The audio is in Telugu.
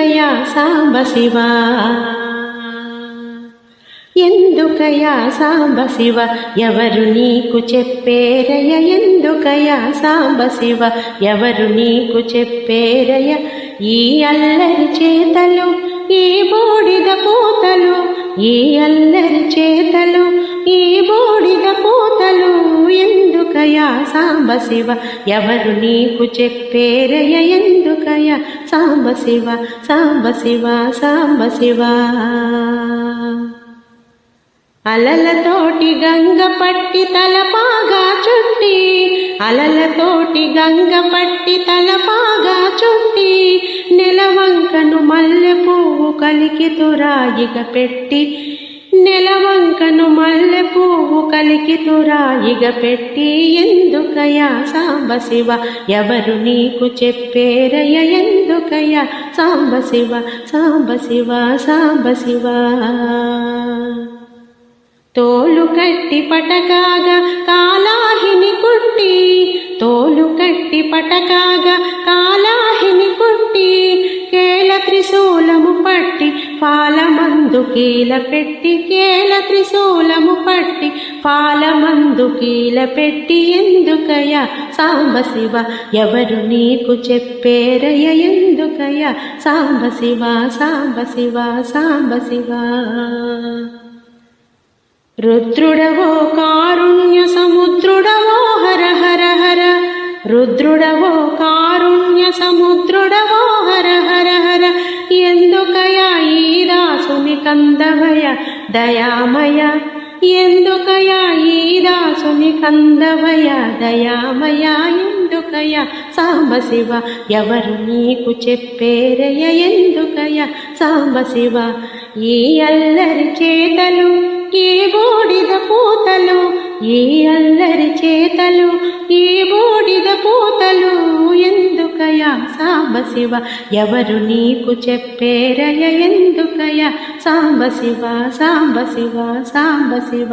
ఎందుకయా సాంబశివ ఎందుకయా సాంబశివ ఎవరు నీకు చెప్పేరయ ఎందుకయా సాంబశివ ఎవరు నీకు చెప్పేరయ ఈ అల్లరి చేతలు ఈ బూడిద పూతలు ఈ అల్లరి చేతలు ఈ బూడిద ఎందుకయా సాంబశివ ఎవరు నీకు చెప్పేరయ ఎందుకయా సాంబశివ సాంబశివ సాంబశివ అలలతోటి గంగ పట్టి తలపాగా చుట్టి అలలతోటి గంగ పట్టి తలపాగా చుట్టి నెలవంకను మల్లె పువ్వు కలికి తురాయిగ పెట్టి నెలవంకను మల్లె పువ్వు కలికి తురాయిగ పెట్టి ఎందుకయా సాంబశివ? ఎవరు నీకు చెప్పేరయ ఎందుకయా సాంబశివ సాంబశివ సాంబశివ. తోలు కట్టి పటకాగా కాలాహిని కుట్టి తోలు కట్టి పటకాగా కాలాహిని కుట్టి కేల త్రిశూలం పట్టి ఫాలమందు కీల పెట్టి కేల త్రిశూలము పట్టి పాలమందు కీల పెట్టి ఎందుకయ సాంబ శివ ఎవరు నీకు చెప్పేరయ ఎందుకయ సాంబశివ సాంబశివ సాంబశివ. రుద్రుడవో కారుణ్య సముద్రుడవో హర హర హర. రుద్రుడవో కారుణ్య సముద్రుడవో హర హర హర. ఎందుకయా ఈ దాసుని కందవయ దయామయ ఎందుకయా ఈ దాసుని కందవయ దయామయ ఎందుకయ సాంబశివ ఎవరు నీకు చెప్పేరయ ఎందుకయ సాంబశివ ఈ అల్లరి చేతలు ఈ బూడిద పూతలు ఈ అల్లరి చేతలు ఈ సాంబశివ ఎవరు నీకు చెప్పేరయ ఎందుకయ సాంబశివ సాంబశివ సాంబశివ